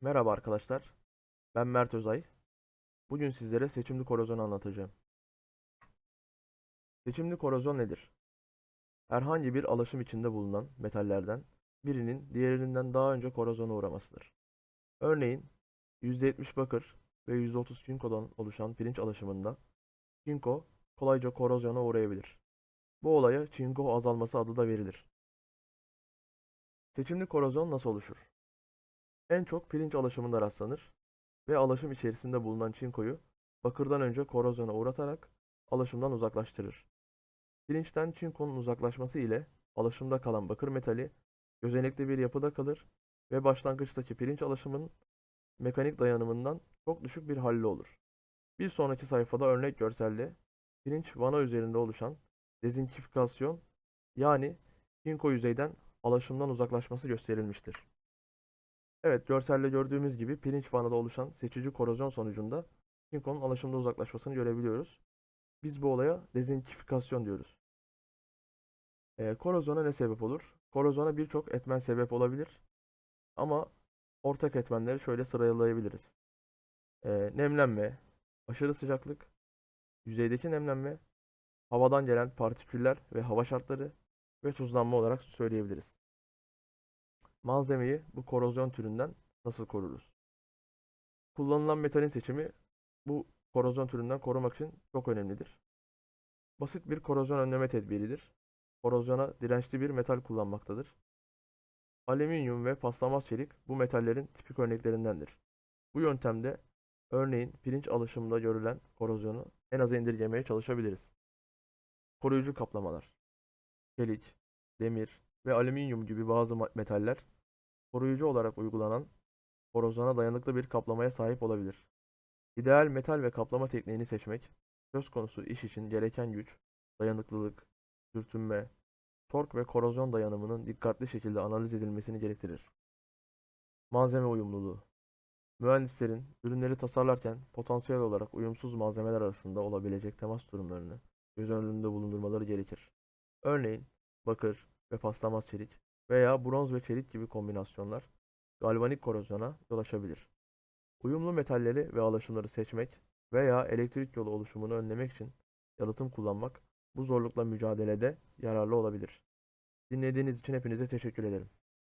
Merhaba arkadaşlar. Ben Mert Özay. Bugün sizlere seçimli korozyonu anlatacağım. Seçimli korozyon nedir? Herhangi bir alaşım içinde bulunan metallerden birinin diğerinden daha önce korozyona uğramasıdır. Örneğin %70 bakır ve %30 çinkodan oluşan pirinç alaşımında çinko kolayca korozyona uğrayabilir. Bu olaya çinko azalması adı da verilir. Seçimli korozyon nasıl oluşur? En çok pirinç alaşımında rastlanır ve alaşım içerisinde bulunan çinkoyu bakırdan önce korozyona uğratarak alaşımdan uzaklaştırır. Pirinçten çinkonun uzaklaşması ile alaşımda kalan bakır metali gözenekli bir yapıda kalır ve başlangıçtaki pirinç alaşımının mekanik dayanımından çok düşük bir halde olur. Bir sonraki sayfada örnek görselde pirinç vana üzerinde oluşan dezinkifikasyon yani çinko yüzeyden alaşımdan uzaklaşması gösterilmiştir. Evet, görselde gördüğümüz gibi pirinç vanada oluşan seçici korozyon sonucunda çinkonun alaşımda uzaklaşmasını görebiliyoruz. Biz bu olaya dezinkifikasyon diyoruz. Ee, korozyona ne sebep olur? Korozyona birçok etmen sebep olabilir. Ama ortak etmenleri şöyle sıralayabiliriz. Ee, nemlenme, aşırı sıcaklık, yüzeydeki nemlenme, havadan gelen partiküller ve hava şartları ve tuzlanma olarak söyleyebiliriz. Malzemeyi bu korozyon türünden nasıl koruruz? Kullanılan metalin seçimi bu korozyon türünden korumak için çok önemlidir. Basit bir korozyon önleme tedbiridir. Korozyona dirençli bir metal kullanmaktadır. Alüminyum ve paslanmaz çelik bu metallerin tipik örneklerindendir. Bu yöntemde örneğin pirinç alaşımında görülen korozyonu en aza indirgemeye çalışabiliriz. Koruyucu kaplamalar Çelik, demir ve alüminyum gibi bazı metaller koruyucu olarak uygulanan korozyona dayanıklı bir kaplamaya sahip olabilir. İdeal metal ve kaplama tekniğini seçmek, söz konusu iş için gereken güç, dayanıklılık, sürtünme, tork ve korozyon dayanımının dikkatli şekilde analiz edilmesini gerektirir. Malzeme uyumluluğu Mühendislerin ürünleri tasarlarken potansiyel olarak uyumsuz malzemeler arasında olabilecek temas durumlarını göz önünde bulundurmaları gerekir. Örneğin bakır ve paslanmaz çelik veya bronz ve çelik gibi kombinasyonlar galvanik korozyona yol açabilir. Uyumlu metalleri ve alaşımları seçmek veya elektrik yolu oluşumunu önlemek için yalıtım kullanmak bu zorlukla mücadelede yararlı olabilir. Dinlediğiniz için hepinize teşekkür ederim.